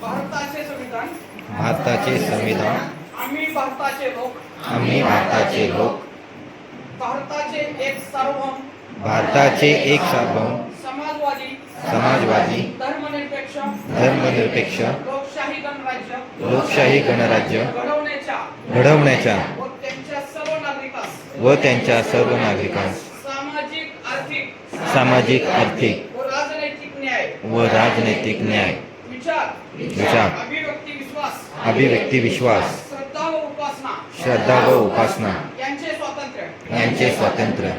भारताचे संविधान. भारताचे संविधान. आम्ही भारताचे लोक. आम्ही भारताचे लोक. भारताचे एक सार्वभौम. भारताचे एक सार्वभौम. समाजवादी. समाजवादी. धर्मनिरपेक्ष. धर्मनिरपेक्ष. लोकशाही गणराज्य. लोकशाही गणराज्य. घडवण्याच्या. घडवण्याच्या. व त्यांच्या सर्व नागरिकांस. व त्यांच्या सर्व नागरिकांस. सामाजिक आर्थिक. सामाजिक आर्थिक. व राजनैतिक न्याय. व राजनैतिक न्याय. विचार. अभिव्यक्ती विश्वास. अभिव्यक्ती विश्वास. श्रद्धा व उपासना. श्रद्धा व उपासना. यांचे स्वातंत्र्य.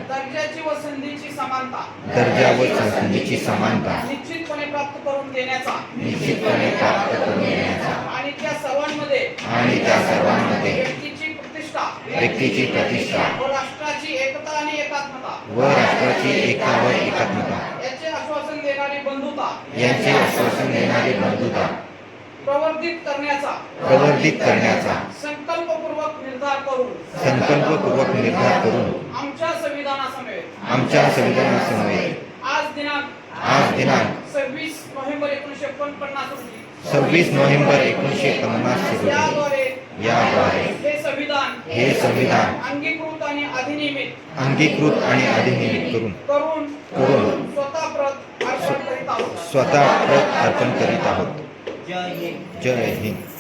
दर्जा व संधीची समानता. निश्चितपणे प्राप्त करून देण्याचा. निश्चितपणे प्राप्त करून देण्याचा. आणि त्या सर्वांमध्ये. आणि त्या सर्वांमध्ये. व्यक्तीची प्रतिष्ठा. व्यक्तीची प्रतिष्ठा. व राष्ट्राची एकता आणि एकात्मता. व राष्ट्राची एका व एकात्मता याचे आश्वासन देणारी बंधुता यांचे आश्वासन देणारी बंधुता. प्रवर्धित करण्याचा. प्रवर्धित करण्याचा. संकल्पपूर्वक निर्धार करून. संकल्पपूर्वक निर्धार करून. आमच्या संविधानासमवेत. आमच्या संविधानासमवेत. आज दिनांक आज दिनांक सव्वीस नोव्हेंबर एकोणीसशे एकोणपन्नास रोजी. सव्वीस नोव्हेंबर एकोणीसशे पन्नास रोजी. याद्वारे याद्वारे. हे संविधान हे संविधान अंगीकृत आणि अधिनियमित अंगीकृत आणि अधिनियमित करून. करून करून स्वतः प्रत अर्पण करीत आहोत स्वतः प्रत अर्पण करीत आहोत. जय हिंद.